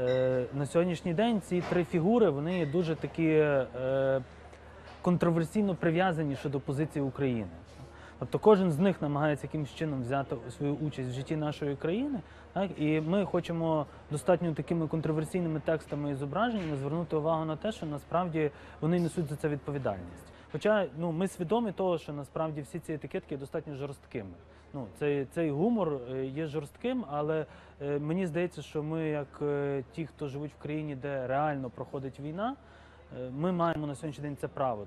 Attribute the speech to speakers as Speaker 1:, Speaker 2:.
Speaker 1: Е, на сьогоднішній день ці три фігури вони дуже такі е, контроверсійно прив'язані щодо позиції України. Тобто кожен з них намагається якимось чином взяти свою участь в житті нашої країни. Так? І ми хочемо достатньо такими контроверсійними текстами і зображеннями звернути увагу на те, що насправді вони несуть за це відповідальність. Хоча ну, ми свідомі того, що насправді всі ці етикетки є достатньо жорсткими. Ну, цей, цей гумор е, є жорстким, але е, мені здається, що ми, як е, ті, хто живуть в країні, де реально проходить війна, ми маємо на сьогоднішній день це право.